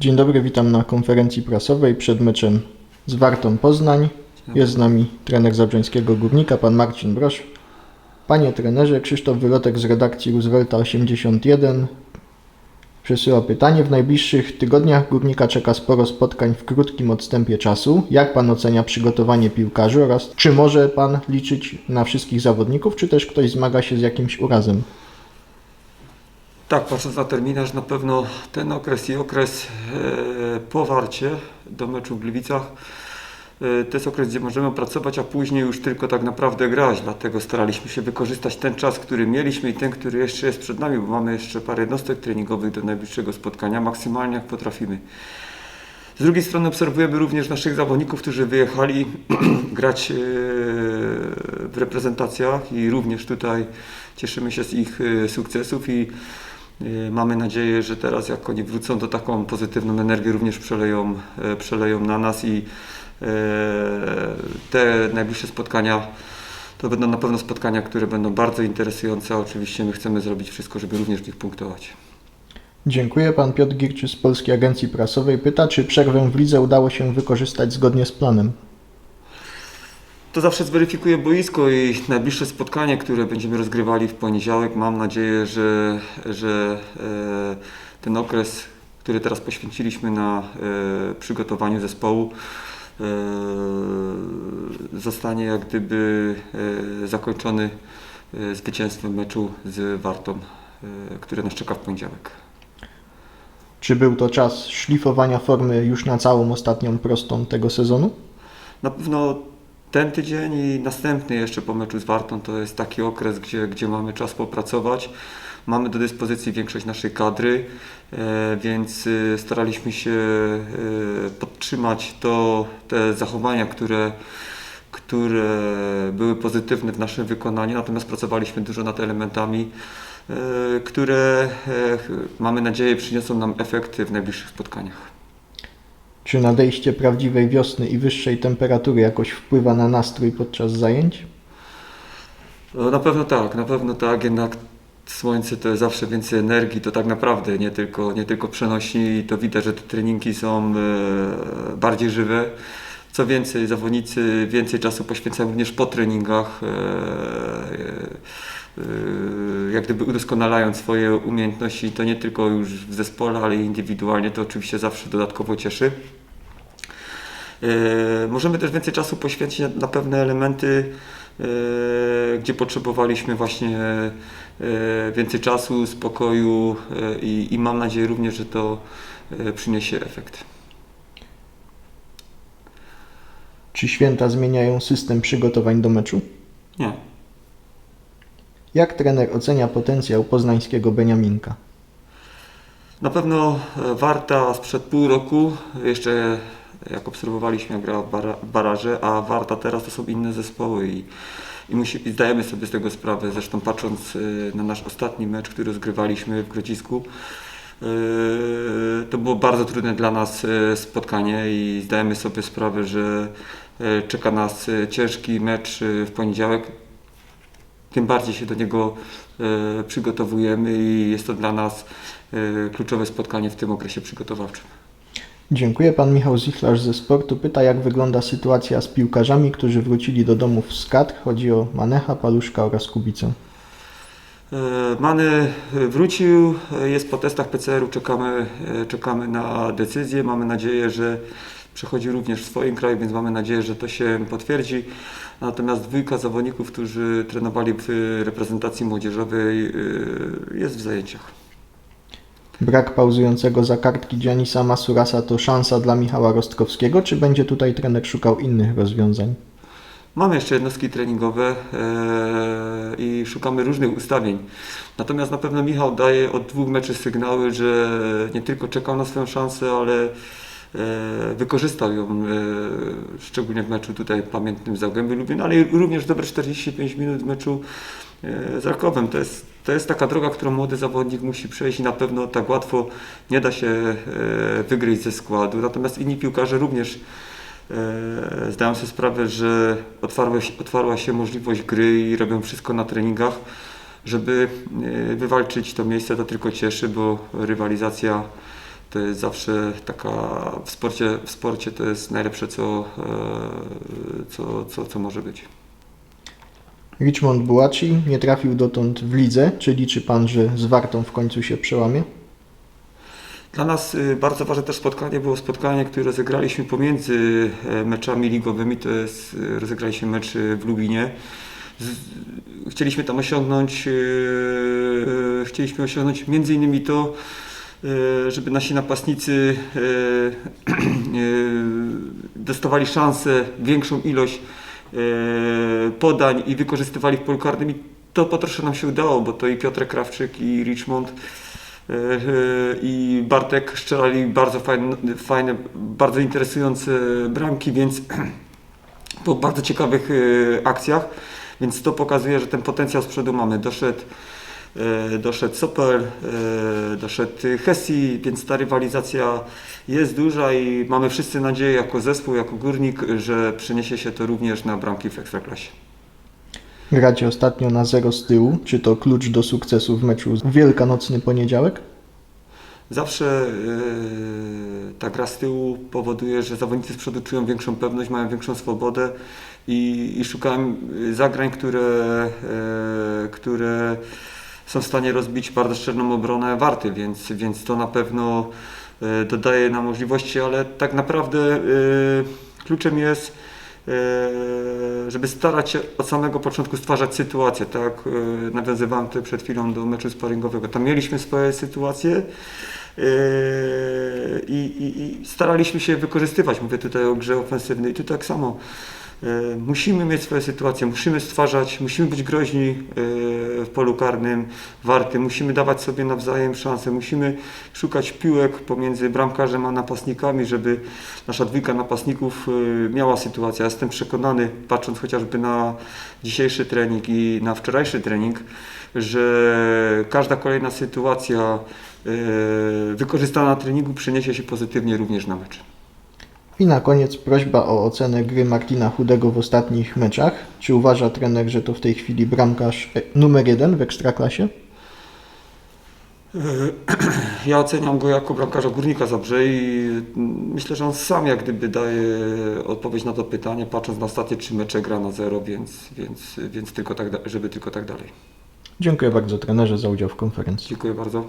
Dzień dobry, witam na konferencji prasowej przed meczem z Wartą Poznań. Jest z nami trener Zabrzeńskiego Górnika, pan Marcin Brosz. Panie trenerze, Krzysztof Wylotek z redakcji Roosevelta 81 przesyła pytanie. W najbliższych tygodniach Górnika czeka sporo spotkań w krótkim odstępie czasu. Jak pan ocenia przygotowanie piłkarzy oraz czy może pan liczyć na wszystkich zawodników, czy też ktoś zmaga się z jakimś urazem? Tak, patrząc na terminarz, na pewno ten okres i okres e, po warcie do meczu w Gliwicach e, to jest okres, gdzie możemy pracować, a później już tylko tak naprawdę grać. Dlatego staraliśmy się wykorzystać ten czas, który mieliśmy i ten, który jeszcze jest przed nami, bo mamy jeszcze parę jednostek treningowych do najbliższego spotkania, maksymalnie jak potrafimy. Z drugiej strony obserwujemy również naszych zawodników, którzy wyjechali grać e, w reprezentacjach i również tutaj cieszymy się z ich sukcesów i mamy nadzieję, że teraz jak oni wrócą, to taką pozytywną energię również przeleją, e, przeleją na nas i e, te najbliższe spotkania to będą na pewno spotkania, które będą bardzo interesujące, oczywiście my chcemy zrobić wszystko, żeby również w nich punktować. Dziękuję. Pan Piotr Girczy z Polskiej Agencji Prasowej pyta, czy przerwę w lidze udało się wykorzystać zgodnie z planem. To zawsze zweryfikuję boisko i najbliższe spotkanie, które będziemy rozgrywali w poniedziałek. Mam nadzieję, że, że e, ten okres, który teraz poświęciliśmy na e, przygotowaniu zespołu, e, zostanie jak gdyby zakończony zwycięstwem meczu z Wartą, które nas czeka w poniedziałek. Czy był to czas szlifowania formy już na całą ostatnią prostą tego sezonu? Na pewno ten tydzień i następny jeszcze po meczu z Wartą to jest taki okres, gdzie, gdzie mamy czas popracować. Mamy do dyspozycji większość naszej kadry, e, więc e, staraliśmy się e, podtrzymać to, te zachowania, które, które były pozytywne w naszym wykonaniu, natomiast pracowaliśmy dużo nad elementami, które mamy nadzieję przyniosą nam efekty w najbliższych spotkaniach. Czy nadejście prawdziwej wiosny i wyższej temperatury jakoś wpływa na nastrój podczas zajęć? No, na pewno tak, na pewno tak, jednak słońce to jest zawsze więcej energii, to tak naprawdę nie tylko, nie tylko przenosi i to widać, że te treningi są e, bardziej żywe. Co więcej, zawodnicy więcej czasu poświęcają również po treningach, e, e, jak gdyby udoskonalając swoje umiejętności, to nie tylko już w zespole, ale indywidualnie, to oczywiście zawsze dodatkowo cieszy. E, Możemy też więcej czasu poświęcić na- pewne elementy, e, gdzie potrzebowaliśmy właśnie e, więcej czasu, spokoju i, i mam nadzieję również, że to przyniesie efekt. Czy święta zmieniają system przygotowań do meczu? Nie. Jak trener ocenia potencjał poznańskiego Beniaminka? Na pewno Warta sprzed pół roku, jeszcze jak obserwowaliśmy, jak grała w bara- w baraże, a Warta teraz to są inne zespoły i, i, musi, i zdajemy sobie z tego sprawę. Zresztą patrząc e, na nasz ostatni mecz, który rozgrywaliśmy w Grodzisku, e, to było bardzo trudne dla nas e, spotkanie i zdajemy sobie sprawę, że czeka nas ciężki mecz w poniedziałek. Tym bardziej się do niego przygotowujemy i jest to dla nas kluczowe spotkanie w tym okresie przygotowawczym. Dziękuję. Pan Michał Zichlarz ze sportu pyta, jak wygląda sytuacja z piłkarzami, którzy wrócili do domów z Katr. Chodzi o Manecha, Paluszka oraz Kubicę. E, Many e, wrócił, e, jest po testach PCR-u, czekamy, czekamy na decyzję. Mamy nadzieję, że przechodzi również w swoim kraju, więc mamy nadzieję, że to się potwierdzi. Natomiast dwójka zawodników, którzy trenowali w reprezentacji młodzieżowej jest w zajęciach. Brak pauzującego za kartki Giannisa Masurasa to szansa dla Michała Rostkowskiego, czy będzie tutaj trener szukał innych rozwiązań? Mamy jeszcze jednostki treningowe e, i szukamy różnych ustawień. Natomiast na pewno Michał daje od dwóch meczy sygnały, że nie tylko czekał na swoją szansę, ale e, wykorzystał ją, e, szczególnie w meczu tutaj pamiętnym z Zagłębiem Lubin, ale również dobre 45 minut w meczu z Rakowem. To jest, to jest taka droga, którą młody zawodnik musi przejść i na pewno tak łatwo nie da się e, wygryźć ze składu. Natomiast inni piłkarze również E, Zdałem sobie sprawę, że otwarła się, otwarła się możliwość gry i robią wszystko na treningach, żeby e, wywalczyć to miejsce. To tylko cieszy, bo rywalizacja To jest zawsze taka w sporcie, w sporcie to jest najlepsze, co, co, co, co może być. Richmond Bułaci nie trafił dotąd w lidze. Czy liczy Pan, że z Wartą w końcu się przełamie? Dla nas y, bardzo ważne też spotkanie było spotkanie, które rozegraliśmy pomiędzy e, meczami ligowymi. To jest, y, rozegraliśmy mecz y, w Lublinie. Chcieliśmy tam osiągnąć, chcieliśmy osiągnąć między innymi to, żeby nasi napastnicy dostawali szansę, większą ilość podań i wykorzystywali w polu karnym. I to po trosze nam się udało, bo to i Piotrek Krawczyk i Richmond e, e, i Bartek strzelali bardzo fajne, fajne, bardzo interesujące bramki, więc po bardzo ciekawych e, akcjach, więc to pokazuje, że ten potencjał z przodu mamy. Doszedł, e, doszedł Sopel, e, doszedł Hesi, więc ta rywalizacja jest duża i mamy wszyscy nadzieję jako zespół, jako górnik, że przeniesie się to również na bramki w Ekstraklasie. Gracie ostatnio na zero z tyłu. Czy to klucz do sukcesu w meczu Wielkanocny poniedziałek? Zawsze e, ta gra z tyłu powoduje, że zawodnicy z przodu czują większą pewność, mają większą swobodę i, i szukałem e, zagrań, które, e, które są w stanie rozbić bardzo szczerną obronę Warty, więc, więc to na pewno e, dodaje nam możliwości, ale tak naprawdę e, kluczem jest e, żeby starać się od samego początku stwarzać sytuację, tak? Nawiązywałem tutaj przed chwilą do meczu sparingowego. Tam mieliśmy swoje sytuacje i, i, i staraliśmy się wykorzystywać. Mówię tutaj o grze ofensywnej. Tu tak samo. E, Musimy mieć swoje sytuacje, musimy stwarzać, musimy być groźni e, w polu karnym, warty, musimy dawać sobie nawzajem szanse, musimy szukać piłek pomiędzy bramkarzem a napastnikami, żeby nasza dwójka napastników miała sytuację. Ja Jestem przekonany, patrząc chociażby na dzisiejszy trening i na wczorajszy trening, że każda kolejna sytuacja wykorzystana na treningu przyniesie się pozytywnie również na mecz. I na koniec prośba o ocenę gry Martina Chudego w ostatnich meczach. Czy uważa trener, że to w tej chwili bramkarz e, numer jeden w Ekstraklasie? Ja oceniam go jako bramkarza Górnika Zabrze i myślę, że on sam jak gdyby daje odpowiedź na to pytanie, patrząc na ostatnie trzy mecze gra na zero, więc, więc, więc tylko tak, żeby tylko tak dalej. Dziękuję bardzo trenerze za udział w konferencji. Dziękuję bardzo.